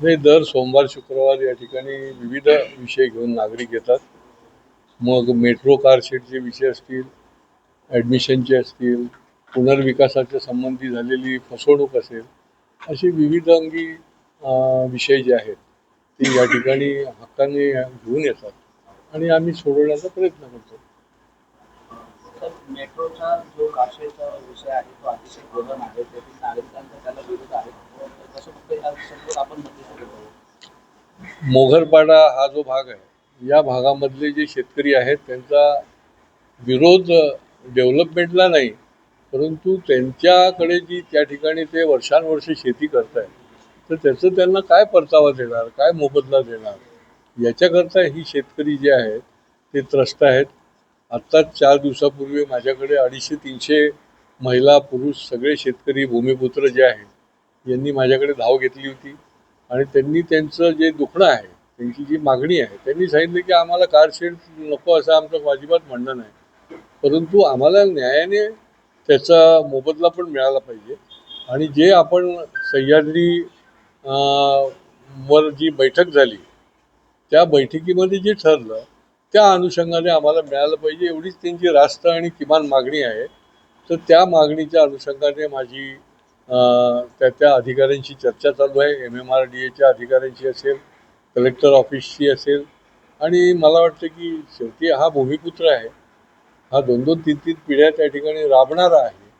नाही दर सोमवार शुक्रवार या ठिकाणी विविध विषय घेऊन नागरिक येतात. मग मेट्रो कारशेडचे विषय असतील ॲडमिशनचे असतील पुनर्विकासाच्या संबंधी झालेली फसवणूक असेल असे विविध अंगी विषय जे आहेत ते या ठिकाणी हक्काने घेऊन येतात. आणि आम्ही सोडवण्याचा प्रयत्न करतो. मेट्रोचा जो काशेचा विषय आहे तो अतिशय गहन आहे. त्यातील नागरिकांचा त्याला विरोध आहे. तसं फक्त या संदर्भात आपण मोघरपाडा हा जो भाग आहे या भागामधले जे शेतकरी आहेत त्यांचा विरोध डेव्हलपमेंटला नाही परंतु त्यांच्याकडे जी त्या ठिकाणी ते वर्षानुवर्ष शेती करत आहेत तर त्याचं त्यांना काय परतावा देणार काय मोबदला देणार? याच्याकरता ही शेतकरी जे आहेत ते त्रस्त आहेत. आत्ताच चार दिवसापूर्वी माझ्याकडे अडीचशे तीनशे महिला पुरुष सगळे शेतकरी भूमिपुत्र जे आहेत यांनी माझ्याकडे धाव घेतली होती. आणि त्यांनी त्यांचं जे दुखणं आहे त्यांची जी मागणी आहे त्यांनी सांगितलं की आम्हाला कारशेड नको असं आमचं अजिबात म्हणणं नाही. परंतु आम्हाला न्यायाने त्याचा मोबदला पण मिळाला पाहिजे. आणि जे आपण सह्याद्री वर जी बैठक झाली त्या बैठकीमध्ये जे ठरलं त्या अनुषंगाने आम्हाला मिळालं पाहिजे. एवढीच त्यांची रास्त आणि किमान मागणी आहे. तर त्या मागणीच्या अनुषंगाने माझी त्या त्या अधिकाऱ्यांशी चर्चा चालू आहे. एम एम आर डी एच्या अधिकाऱ्यांशी असेल कलेक्टर ऑफिसची असेल आणि मला वाटतं की शेवटी हा भूमिपुत्र आहे. हा दोन दोन तीन तीन पिढ्या त्या ठिकाणी राबणारा आहे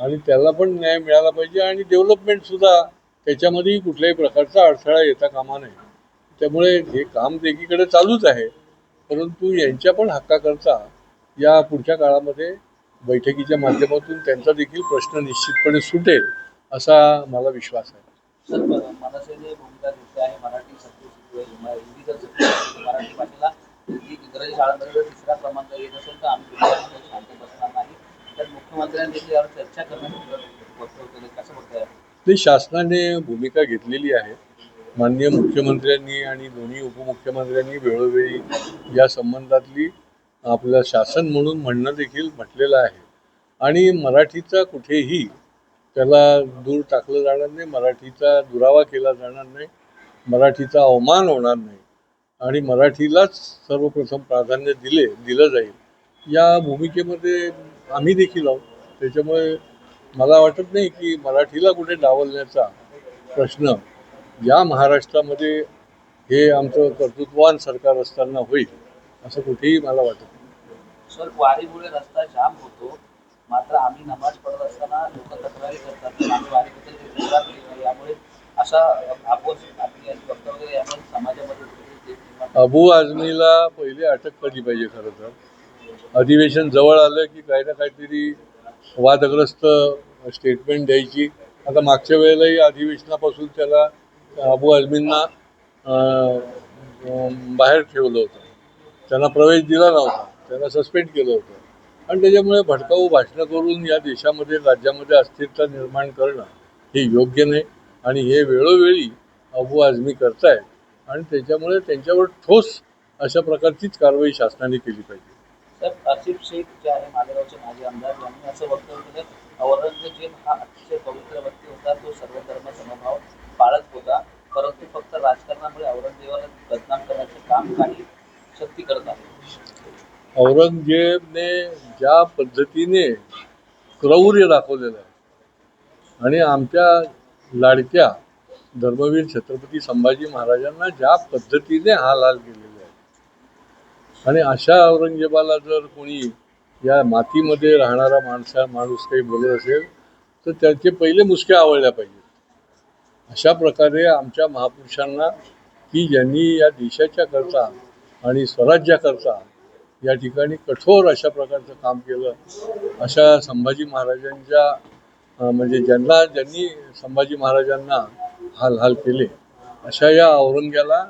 आणि त्याला पण न्याय मिळाला पाहिजे आणि डेव्हलपमेंटसुद्धा त्याच्यामध्येही कुठल्याही प्रकारचा अडथळा येता कामा नये. त्यामुळे हे काम एकीकडे चालूच आहे. परंतु यांच्या पण हक्काकरता या पुढच्या काळामध्ये बैठकीच्या माध्यमातून त्यांचा देखील प्रश्न निश्चितपणे सुटेल असा मला विश्वास आहे. ते शासनाने भूमिका घेतलेली आहे. माननीय मुख्यमंत्र्यांनी आणि दोन्ही उपमुख्यमंत्र्यांनी वेळोवेळी या संबंधातली आपलं शासन म्हणून म्हणणं देखील म्हटलेलं आहे. आणि मराठीचा कुठेही त्याला दूर टाकलं जाणार नाही मराठीचा दुरावा केला जाणार नाही मराठीचा अवमान होणार नाही आणि मराठीलाच सर्वप्रथम प्राधान्य दिले दिलं जाईल. या भूमिकेमध्ये आम्ही देखील आहोत. त्याच्यामुळे मला वाटत नाही की मराठीला कुठे डावलण्याचा प्रश्न या महाराष्ट्रामध्ये हे आमचं कर्तृत्ववान सरकार असताना होईल असं कुठेही मला वाटत नाही. सर वारीमुळे रस्ता जाम होतो. मात्र आम्ही नमाज पडत असताना लोक तक्रारी करतात आम्ही वारीबद्दल तक्रार केली नाही यामुळे यामुळे समाजामध्ये अबू आझमीला पहिले अटक केली पाहिजे खरं तर. अधिवेशन जवळ आलं की काही ना काहीतरी वादग्रस्त स्टेटमेंट द्यायची. आता मागच्या वेळेलाही अधिवेशनापासून त्याला अबू आझमींना बाहेर ठेवलं होतं. त्यांना प्रवेश दिला नव्हता. त्यांना सस्पेंड केलं होतं. आणि त्याच्यामुळे भडकाऊ भाषणं करून या देशामध्ये राज्यामध्ये अस्थिरता निर्माण करणं हे योग्य नाही. आणि हे वेळोवेळी अबू आजमी करतायत. आणि त्याच्यामुळे त्यांच्यावर ठोस अशा प्रकारचीच कारवाई शासनाने केली पाहिजे. आसिफ शेख जे आहे मालेगावचे माजी आमदार यांनी असं वक्तव्य केलं. औरंगजेब हा अतिशय पवित्र व्यक्ती होता तो सर्व धर्म समभाव पाळत होता परंतु फक्त राजकारणामुळे औरंगजेबाला बदनाम करण्याचे काम काही शक्ती करत आहे औरंगजेबने ज्या पद्धतीने क्रौर्य दाखवलेलं आहे आणि आमच्या लाडक्या धर्मवीर छत्रपती संभाजी महाराजांना ज्या पद्धतीने हाल हाल केलेले आहे. आणि अशा औरंगजेबाला जर कोणी या मातीमध्ये राहणारा माणसा माणूस काही बोलत असेल तर त्याचे पहिले मुसके आवळल्या पाहिजेत. अशा प्रकारे आमच्या महापुरुषांना की ज्यांनी या देशाच्या करता आणि स्वराज्याकरता या ठिकाणी कठोर अशा प्रकारचं काम केलं. अशा संभाजी महाराजांच्या म्हणजे ज्यांना ज्यांनी संभाजी महाराजांना हाल हाल केले अशा या औरंग्याला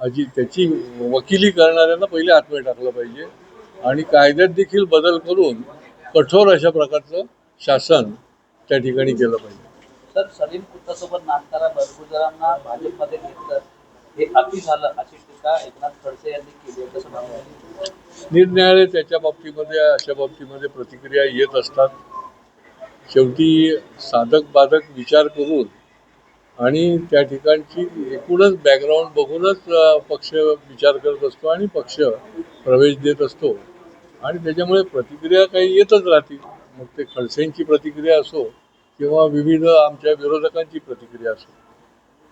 अजी त्याची वकिली करणाऱ्यांना पहिले आत्मे टाकलं पाहिजे आणि कायद्यात देखील बदल करून कठोर अशा प्रकारचं शासन त्या ठिकाणी केलं पाहिजे. तर सलीम कुत्तासोबत नाचणाऱ्या बरगुजरांना भाजपमध्ये घेतलं. हे अति झालं अशी टीका एकनाथ खडसे यांनी केली आहे. कसं बघताय निरनिराळे त्याच्या बाबतीमध्ये अशा बाबतीमध्ये प्रतिक्रिया येत असतात. शेवटी साधक बाधक विचार करून आणि त्या ठिकाणची एकूणच बॅकग्राऊंड बघूनच पक्ष विचार करत असतो आणि पक्ष प्रवेश देत असतो. आणि त्याच्यामुळे प्रतिक्रिया काही येतच राहतील. मग ते खडसेंची प्रतिक्रिया असो किंवा विविध आमच्या विरोधकांची प्रतिक्रिया असो.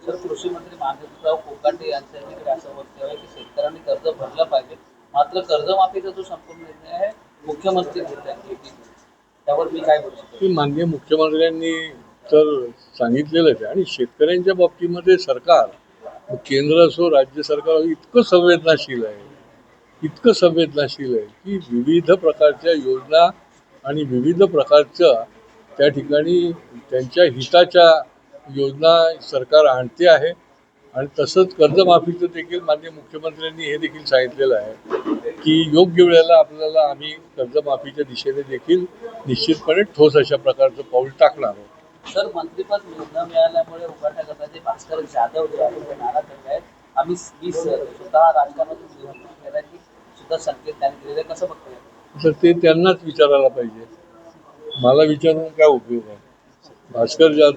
तर कृषी मंत्री माधवराव कोकाटे यांच्या असं वक्तव्य आहे की शेतकऱ्यांनी कर्ज भरलं पाहिजे मात्र कर्जमाफीचा जो संपूर्ण निर्णय आहे मुख्यमंत्री घेत आहेत. त्यावर मी काय बोलू शकतो? की माननीय मुख्यमंत्र्यांनी तर सांगितलेलंच आहे आणि शेतकऱ्यांच्या बाबतीमध्ये सरकार केंद्र असो राज्य सरकार इतकं संवेदनाशील आहे इतकं संवेदनाशील आहे की विविध प्रकारच्या योजना आणि विविध प्रकारच्या त्या ठिकाणी त्यांच्या हिताच्या योजना सरकार आणते आहे आणि तसंच कर्जमाफीचं देखील माननीय मुख्यमंत्र्यांनी हे देखील सांगितलेलं आहे की योग्य वेळेला आपल्याला आम्ही कर्जमाफीच्या दिशेने देखील निश्चितपणे ठोस अशा प्रकारचं पाऊल टाकणार आहोत. सर मंत्रीपद न मिळाल्यामुळे उभाटा गटाचे भास्कर जाधव जे आहेत ते नाराज झाले आहेत. आम्ही मी स्वतः राजकारणातून सुद्धा संकेत त्यांनी दिलेले. कसं बघतोय? तर ते त्यांनाच विचारायला पाहिजे. मला विचारून काय उपयोग आहे? भास्कर जाधव